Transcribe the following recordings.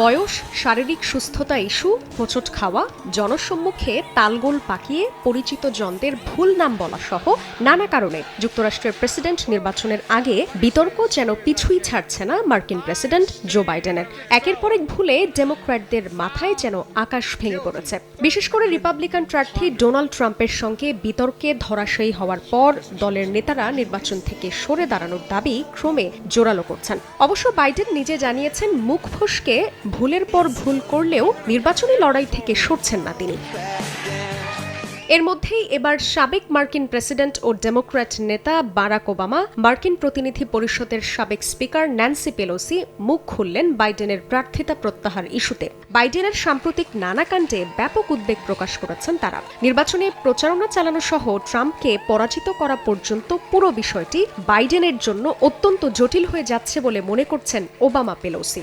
বয়স, শারীরিক সুস্থতা ইস্যু হোঁচট খাওয়া, জনসম্মুখে তালগোল পাকিয়ে পরিচিত জনদের ভুল নাম বলা সহ নানা কারণে যুক্তরাষ্ট্রের প্রেসিডেন্ট নির্বাচনের আগে বিতর্ক যেন পিছুই ছাড়ছে না মার্কিন প্রেসিডেন্ট জো বাইডেনের। একের পর এক ভুলে ডেমোক্র্যাটদের মাথায় যেন আকাশ ভেঙে পড়েছে। বিশেষ করে রিপাবলিকান প্রার্থী ডোনাল্ড ট্রাম্পের সঙ্গে বিতর্কে ধরাশায়ী হওয়ার পর দলের নেতারা নির্বাচন থেকে সরে দাঁড়ানোর দাবি ক্রমে জোরালো করছেন। অবশ্য বাইডেন নিজে জানিয়েছেন, মুখ ফসকে ভুলের পর ভুল করলেও নির্বাচনী লড়াই থেকে সরছেন না তিনি। এর মধ্যেই এবার সাবেক মার্কিন প্রেসিডেন্ট ও ডেমোক্র্যাট নেতা বারাক ওবামা, মার্কিন প্রতিনিধি পরিষদের সাবেক স্পিকার ন্যান্সি পেলোসি মুখ খুললেন বাইডেনের প্রার্থিতা প্রত্যাহার ইস্যুতে। বাইডেনের সাম্প্রতিক নানা কাণ্ডে ব্যাপক উদ্বেগ প্রকাশ করেছেন তারা। নির্বাচনে প্রচারণা চালানো সহ ট্রাম্পকে পরাজিত করা পর্যন্ত পুরো বিষয়টি বাইডেনের জন্য অত্যন্ত জটিল হয়ে যাচ্ছে বলে মনে করছেন ওবামা পেলোসি।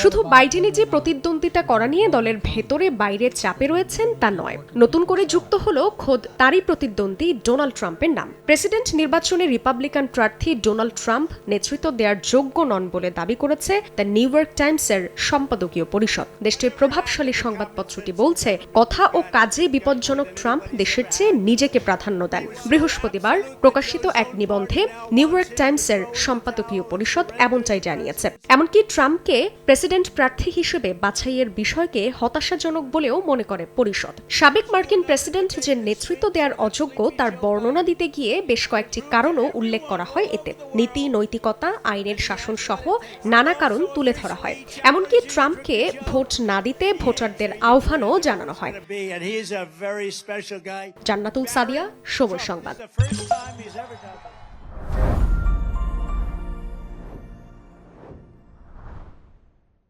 শুধু বাইডেনে যে প্রতিদ্বন্দ্বিতা করা নিয়ে দলের ভেতরে বাইরে চাপে রয়েছেন তা নয়। নতুন করে যুক্ত হল খোদ তারই প্রতিদ্বন্দ্বী ডোনাল্ড ট্রাম্পের নাম। প্রেসিডেন্ট নির্বাচনে রিপাবলিকান প্রার্থী ডোনাল্ড ট্রাম্প নেতৃত্ব দেওয়ার যোগ্য নন বলে দাবি করেছে দ্য নিউ ইয়র্ক টাইমসের সম্পাদকীয় পরিষদ। দেশটির প্রভাবশালী সংবাদপত্রটি বলছে, কথা ও কাজে বিপজ্জনক ট্রাম্প দেশের চেয়ে নিজেকে প্রাধান্য দেন। বৃহস্পতিবার প্রকাশিত এক নিবন্ধে নিউ ইয়র্ক টাইমসের সম্পাদকীয় পরিষদ এমনটাই জানিয়েছে। এমনকি ট্রাম্পকে প্রেসিডেন্ট প্রার্থী হিসেবে বাছাইয়ের বিষয়কে হতাশাজনক বলেও মনে করে পরিষদ। সাবেক মার্কিন প্রেসিডেন্ট যে নেতৃত্ব দেওয়ার অযোগ্য তার বর্ণনা দিতে গিয়ে বেশ কয়েকটি কারণও উল্লেখ করা হয় এতে। নীতি নৈতিকতা আইনের শাসন সহ নানা কারণ তুলে ধরা হয়। এমনকি ট্রাম্পকে ভোট না দিতে ভোটারদের আহ্বানও জানানো হয়. জান্নাতুল সাদিয়া সময় সংবাদ।